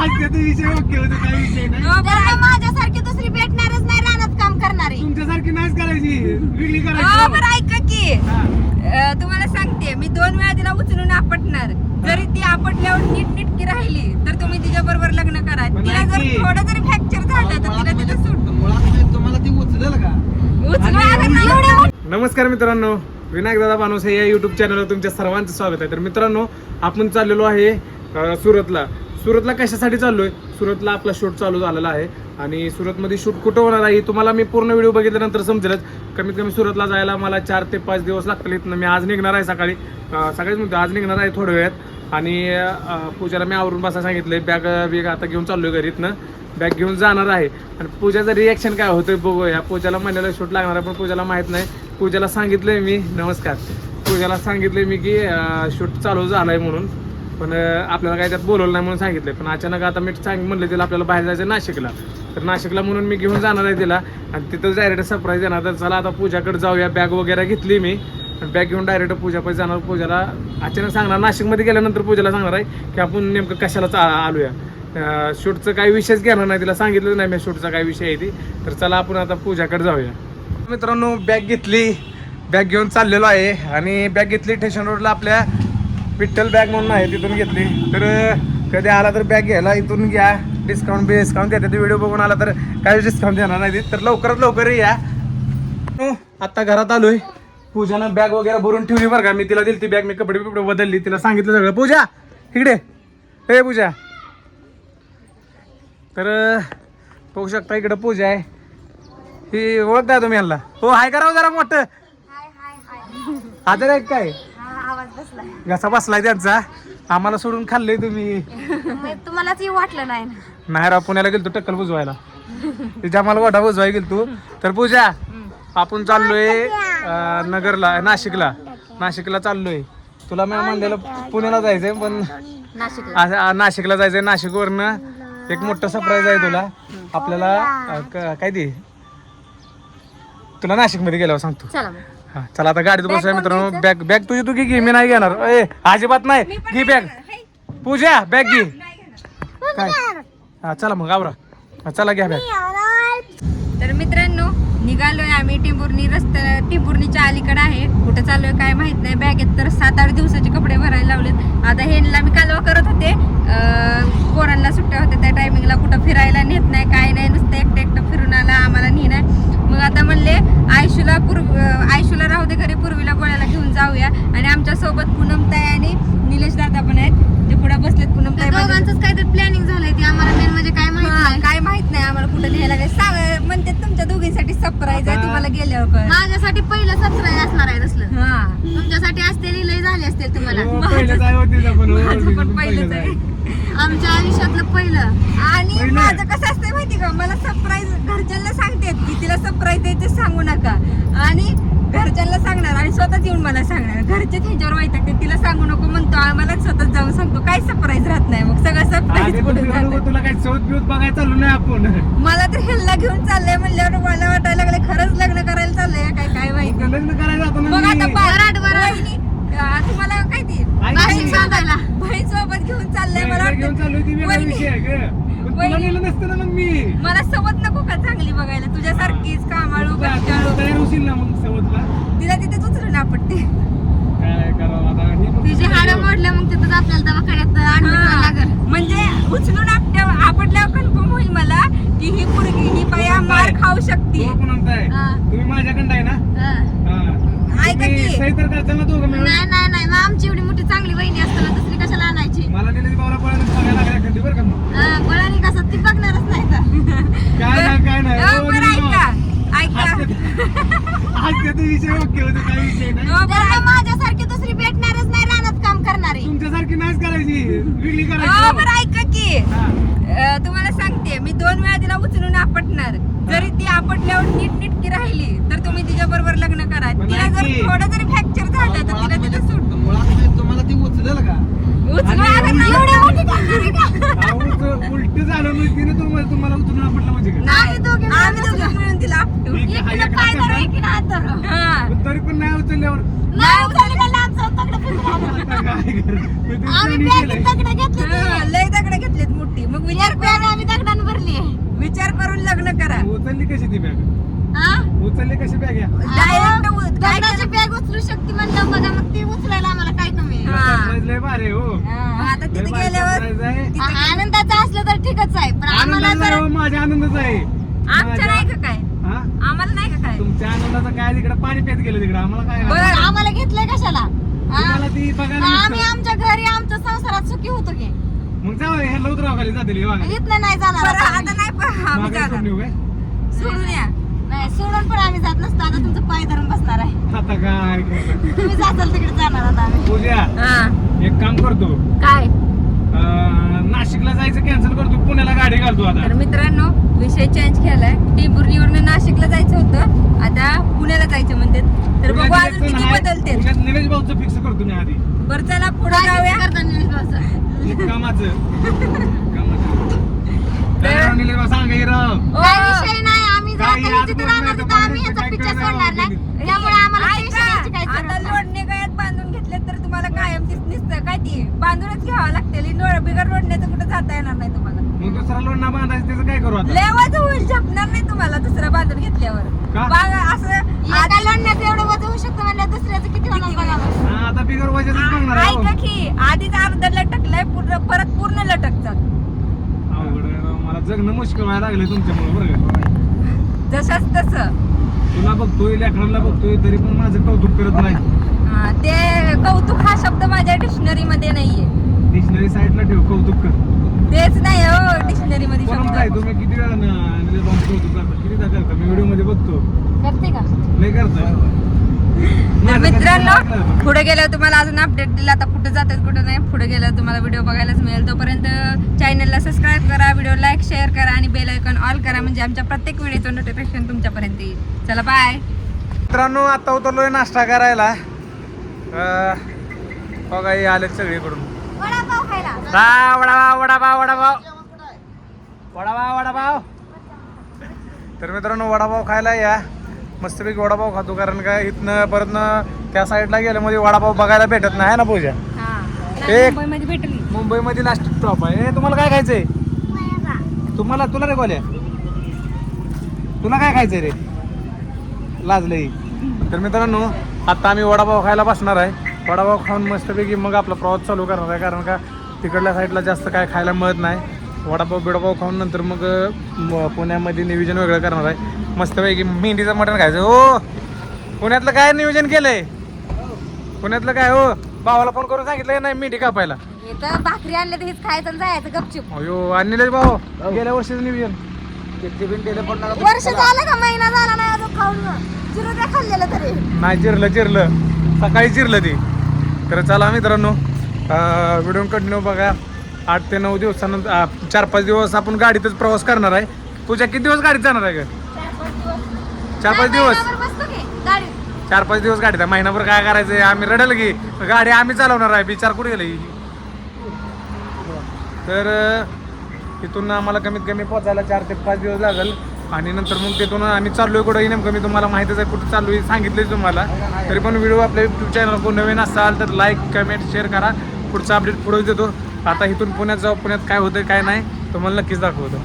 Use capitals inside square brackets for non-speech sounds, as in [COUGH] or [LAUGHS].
त्याचा विषय ओके होतो काही विषय नाही. बरं, त्यांना ऐक- माझ्यासारखी दुसरी भेटणारच नाही रानात काम करणारी. तुमच्यासारखी नाहीच करायची वेगळी करायची. बरं ऐका की. हा. अं, तुम्हाला सांगते मी दोन वेळा तिला उचलून आपटणार. जरी ती आपटल्यावर नीट नीटकी राहिली तर तुम्ही तिच्या बरोबर लग्न करा. पण तिला जर ऐक. थोडं जरी फ्रॅक्चर झालं तर तिला तिथं सोड मुळात म्हणजे तुम्हाला ती उचलेल का? उचलून नाही. नमस्कार मित्रांनो विनायक दादा बानोसे या युट्यूब चॅनलवर तुमच्या सर्वांचं स्वागत आहे. तर मित्रांनो आपण चाललेलो आहे अं, सुरतला. सुरतला कशासाठी चाललोय? सुरतला आपला शूट चालू झालेला आहे. आणि सुरतमध्ये शूट कुठं होणार आहे तुम्हाला मी पूर्ण व्हिडिओ बघितल्यानंतर समजेलच. कमीत कमी सुरतला जायला मला चार ते पाच दिवस लागतील इथनं. मी आज निघणार आहे सकाळी. सकाळीच म्हणतो आज निघणार आहे थोड्या वेळात. आणि पूजाला मी आवरून बसा सांगितलंय बॅग बिग आता घेऊन चाललो घरी इथनं. बॅग घेऊन जाणार आहे. आणि पूजाचं रिॲक्शन काय होतं बघूया. पूजाला महिन्याला शूट लागणार आहे पण पूजाला माहीत नाही. पूजाला सांगितलंय मी नमस्कार. पूजाला सांगितलंय मी की शूट चालू झालाय म्हणून. पण आपल्याला काय त्यात बोलवलं नाही म्हणून सांगितलं पण अचानक आता मी सांग म्हणलं तिला आपल्याला बाहेर जायचं नाशिकला. तर नाशिकला म्हणून मी घेऊन जाणार आहे तिला. आणि तिथं डायरेक्ट सरप्राईज देणार. तर चला आता पूजाकडे जाऊया. बॅग वगैरे घेतली मी. बॅग घेऊन डायरेक्ट पूजा पण जाणार. पूजाला अचानक सांगणार. नाशिकमध्ये गेल्यानंतर पूजाला सांगणार आहे की आपण नेमकं कशाला चा आलूया. शूटचं काही विषयच घेणार नाही. तिला सांगितलं नाही मी शूटचा काही विषय आहे ती. तर चला आपण आता पूजाकडे जाऊया. मित्रांनो बॅग घेतली. बॅग घेऊन चाललेलो आहे. आणि बॅग घेतली स्टेशन रोडला आपल्या विठ्ठल बॅग म्हणून आहे तिथून घेतली. तर कधी आला तर बॅग घ्यायला इथून घ्या. डिस्काउंट डिस्काउंट देते. व्हिडिओ बघून आला तर काही डिस्काउंट देणार नाही. तर लवकरात लवकर या. हो, आता घरात आलोय. पूजानं बॅग वगैरे भरून ठेवली बरं का. मी तिला दिली ती बॅग मी कपडे बिपडे बदलली. तिला सांगितलं सगळं. पूजा इकडे. हे पूजा. तर बघू शकता इकडं पूजा आहे. ही ओळखताय तुम्ही यांना हो हाय करावं जरा मोठं? आता काय काय हा आवाज बसलाय घसा बसलाय त्यांचा. आम्हाला सोडून खाल्लंय तुम्ही. तुम्हालाच येऊ वाटलं नाही. ना नाही राव पुण्याला गेलतो टक्कल बुजवायला. तिच्या मला वाटा बुजवाय गेलतो. तर पूजा आपण चाललोय अं, नगरला नाशिकला. नाशिकला चाललोय. तुला मी म्हणलेलं पुण्याला जायचंय पण नाशिकला. आ- नाशिकला जायचंय नाशिकवरनं एक मोठं सरप्राईज आहे तुला. आपल्याला अं, क- काय ते? तुला नाशिकमध्ये गेल्यावर सांगतो. चला मग. हा चला आता गाडीत बसूया मित्रांनो. बॅग बॅग तुझी तू घे मी नाही घेणार. ए अजिबात नाही. घे बॅग पूजा बॅग घे. काय? हा चला मग आवरा. हा, चला घ्या बॅग तर मित्रांनो निघालोय आम्ही टिंबुर्णी रस्त्या टिंबुर्णीच्या अलीकडे आहे. कुठं चाललोय काय माहीत नाही. बॅगेत तर सात आठ दिवसाचे कपडे भरायला लावलेत. आता हेनला मी कालवा करत होते अं, पोरांना सुट्ट्या होत्या त्या टायमिंगला कुठं फिरायला नेत नाही काय नाही नुसतं एकटं एकटं फिरून आला आम्हाला नी नाही मग आता म्हणले आयशूला पूर्व अं, आयशूला राहू दे घरी पूर्वीला गोळ्याला घेऊन जाऊया आणि आमच्यासोबत पूनमताई आणि निलेश दादा पण आहेत ते पुढे बसलेत पूनमताई माझ्या- दोघांचंच काहीतरी प्लॅनिंग झालंय ते आम्हाला मेन म्हणजे काय माहिती हा, नाही काय माहीत नाही आम्हाला कुठं न्यायला काय सांग म्हणते तुमच्या दोघींसाठी सरप्राईज आहे तुम्हाला गेल्यावर. कळेल. माझ्यासाठी पहिलं सबस्क्राईब असणार आहे तसलं हा. तुमच्यासाठी असते लय झाले असतील तुम्हाला. हो, पहिलंच आहे हो तिचं पण, हो, माझं तिचं पण पण पहिलंच आहे. आमच्या आयुष्यातलं पहिलं. आणि पहिलं? माझं कसं असतंय माहिती का? मला सरप्राईज घरच्यांना सांगते की तिला सरप्राईज द्यायचे सांगू नका. आणि घरच्यांना सांगणार आणि स्वतःच येऊन मला सांगणार. घरचे त्यांच्यावर माहिती तिला सांगू नको म्हणतो. आम्हाला स्वतःच जाऊन सांगतो. काय सरप्राईज राहत नाही मग. सगळं सरप्राईज तुला काय चौथ बिवत बघायला चालू नाही आपण. मला तर हेल्ला घेऊन चाललंय म्हणल्यावर मला वाटायला लागले खरंच लग्न करायला चाललंय काय काय माहिती लग्न करायला जातो मग ना आता मी. बाराट अं, तुम्हाला काय ती? नाशिक नाही. बहीण सोबत घेऊन चाललंय मला बाहेर घेऊन चाललोय ती वाटतं वेगळा वहिनी, विषय आहे ग. पण तुला वहिनी. नेलं नसतं ना मग मी. मला सवत नको का चांगली बघायला? तुझ्यासारखीच कामाळू तू आता गट्टाळू तयार होशील ना मग सवतला? तिला तिथेच उचलून आपटते. काय करावं आता? ही तिची हाडं मोडल्या मग तिथं आपल्याला दवाखान्यात लागल. म्हणजे उचलून आपट्या आपटल्यावर कन्फर्म होईल मला की ही पुरगी ही बाया मार खाऊ शकते. तो कोण म्हणताय हा. तुम्ही माझ्याकडे आहे ना? हा. हा. की. सही तर करताल ना दोघं मिळून. नाही नाही नाही मग आमची एवढी मोठी चांगली वहिनी असताना दुसरी कशाला आणायची? मला नेलं बावला पळायला बघायला लागल्या खंडी बरं का मग? हा, बळानी कसं ती बघणारच नाही तर. काय नाही काय नाही. [LAUGHS] हो, बरं. ऐका ऐका. आज त्याचा- आज त्याचा विषय ओके होतो काही विषय नाही. हो, बरं त्यांना ऐका. माझ्यासारखी दुसरी भेटणारच नाही रानात काम करणारी. तुमच्यासारखी नाहीच करायची वेगळी हो, करायची बरं ऐका की. हा. तुम्हाला सांगते मी दोन वेळा तिला उचलून आपटणार जरी ती आपटल्यावर नीट नीटकी राहिली तर तुम्ही तिच्या बरोबर लग्न करा पण तिला जर. थोडं जरी फ्रॅक्चर झालं तर तिला म्हणजे तिथं सोड मुळात म्हणजे तुम्हाला ती उचलेल का उचलून आणि अगं नाही, एवढी एवढी मोठी करणारी का? अहो, उलट- उलट झालं मग तिने तुम्हाला तुम्हाला उचलून आपटलं म्हणजे काय? नाही आम्ही दोघी आम्ही दोघं मिळून तिला आपटू पाय धरू, हात धरू. हा. पण तरी पण नाही उचलल्यावर नाही उचलली का लांब जाऊन तगडं फिरून आलं. आता काय करू? मग ते आम्ही त्यांनी बॅगेत केलंय. तगडं घेतलं हा, लय दगड विचार करून लग्न करा. उचलली कशी ती बॅग? हा? उचलली कशी बॅग या? बॅग उचलू शकते म्हणलं बघा मग ती उचलायला आम्हाला काय कमी? आहे? हो. आता तिथे गेल्यावर आनंदाचं असलं तर ठीकच आहे पण आम्हाला हो, माझ्या आनंदाचा आहे. आमच्या नाही का काय? आम्हाला नाही का काय? तुमच्या आनंदाचं काय? तिकडे पाणी पेत गेलं तिकडे. आम्हाला काय आम्हाला घेतलंय कशाला? आम्ही आमच्या घरी आमच्या संसारात सुखी होतो की. मग जाऊ ह्याला उतराव खाली. इथनं नाही जाणार आता. नाही पण आम्ही मागे जाणार. सोडून येऊ काय? सोडून या. नाही सोडून पण आम्ही जात नसतो. आता तुमचं पाय धरून बसणार आहे. आता काय करतो? तुम्ही जाताल तिकडे जाणार आता आम्ही. पूजा हा. एक काम करतो. काय? अं, नाशिकला जायचं कॅन्सल करतो. पुण्याला गाडी घालतो आता. तर मित्रांनो विषय चेंज केलाय. टेंभुर्णीवरनं नाशिकला जायचं होतं. आता पुण्याला जायचं म्हणते तर बघू अजून किती बदलते पुण्यात निलेश भाऊचं फिक्स करतो मी आधी. बरं चला पुढे जाऊया. [LAUGHS] हे. लोडणे बांधून घेतले तर तुम्हाला कायम काय ती? बांधूनच घ्यावं लागते लोड बिगर लोडण्याचं कुठं जाता येणार नाही तुम्हाला. मग दुसरा लोण ना बांधायचं त्याचं काय करू आता? लेवाच होईल झपणार नाही तुम्हाला दुसरं बांधून घेतल्यावर का? बघा असं एका लोण्यात एवढं वजन होऊ शकतं म्हणलं दुसऱ्याचं किती होणार बघा बरं. हा, आता बिगर वजाचंच बघणार आ- आहे हो. ऐका की आधीच अर्ध लटकलंय पूर्ण परत पूर्ण लटकतात. अवघड आहे राव. मला जगणं मुश्किल व्हायला लागले तुमच्यामुळे बरं का. जसंच तसं. तुला बघतोय लेकरांना बघतोय तरी पण माझं कौतुक करत नाही. ते कौतुक हा शब्द माझ्या डिक्शनरी मध्ये नाहीये. डिक्शनरी साईडला ठेव कौतुक कर. तेच नाही हो डिक्शनरी मध्ये कोणाला काय शब्द तुम्ही किती वेळा न- कौतुक करता किती करता? मी व्हिडिओमध्ये बघतो. करते का? लय करताय. तर माझं मित्रांनो? पुढे गेल्यावर तुम्हाला अजून अपडेट दिला आता कुठे जातात कुठे नाही. पुढे गेल्यावर तुम्हाला व्हिडिओ बघायलाच मिळेल. तोपर्यंत चॅनलला सबस्क्राईब करा व्हिडिओ लाईक शेअर करा आणि बेल आयकॉन ऑल करा म्हणजे आमच्या प्रत्येक व्हिडिओचं नोटिफिकेशन तुमच्यापर्यंत येईल. चला बाय मित्रांनो आता उतरलोय नाश्ता करायला. अं, बघा हे आलेत सगळीकडून. वडापाव खायला. रा, वडापाव वडापाव वडापाव. वडापाव वडापाव. तर मित्रांनो वडापाव खायला या. मस्तपैकी वडापाव खातो कारण काय इथनं परत त्या साईडला गेलं म्हणजे वडापाव बघायला भेटत नाही है ना पूजा? एक- मुंबईमध्ये लास्ट स्टॉप आहे. तुम्हाला काय खायचंय? तुम्हाला तुला रे गोल्या? तुला काय खायचंय रे? लाजलंय. तर मित्रांनो आता आम्ही वडापाव खायला बसणार आहे. वडापाव खाऊन मस्तपैकी मग आपला प्रवास चालू करणार आहे कारण का तिकडल्या साईडला जास्त काय खायला मिळत नाही. वडापाव बिडापाव खाऊन नंतर मग पुण्यामध्ये नियोजन वेगळं करणार आहे. मस्तपैकी मेंढीचं मटण खायचं हो. पुण्यातलं काय नियोजन केलंय? पुण्यातलं काय हो. भावाला फोन करून सांगितलं का नाही मेंढी कापायला. इथं भाकरी आणले तर हेच खायचं आणि जायचं गपचूप. अयो आणि निलेश भाऊ. गेल्या वर्षीच नियोजन. वर्ष झालं का महिना झाला नाही अजून खाऊन? चिरू द्या खाल्लेलं तरी. नाही चिरलं चिरलं सकाळी चिरलं ती. तर चला मित्रांनो व्हिडिओ कंटिन्यू बघा. आठ ते नऊ दिवसानंतर चार पाच दिवस आपण गाडीतच प्रवास करणार आहे. पूजा किती दिवस गाडीत जाणार आहे का चार पाच दिवस. चार पाच दिवस गाडीत आहे. महिनाभर काय करायचं? आम्ही रडल की. गाडी आम्ही चालवणार आहे. विचार कुठे गेली तर अं, इथून आम्हाला कमीत कमी पोचायला चार ते पाच दिवस लागेल. आणि नंतर मग तिथून आम्ही चाललोय कुठं? नेमकं मी तुम्हाला माहितीच आहे. कुठं चालू आहे सांगितलंय तुम्हाला. तरी पण व्हिडिओ आपल्या युट्यूब चॅनल कोण नवीन असाल तर लाईक कमेंट शेअर करा. पुढचा अपडेट पुढे देतो. आता इथून पुण्यात जाऊ. पुण्यात काय होतं काय नाही तुम्हाला नक्कीच दाखवतो.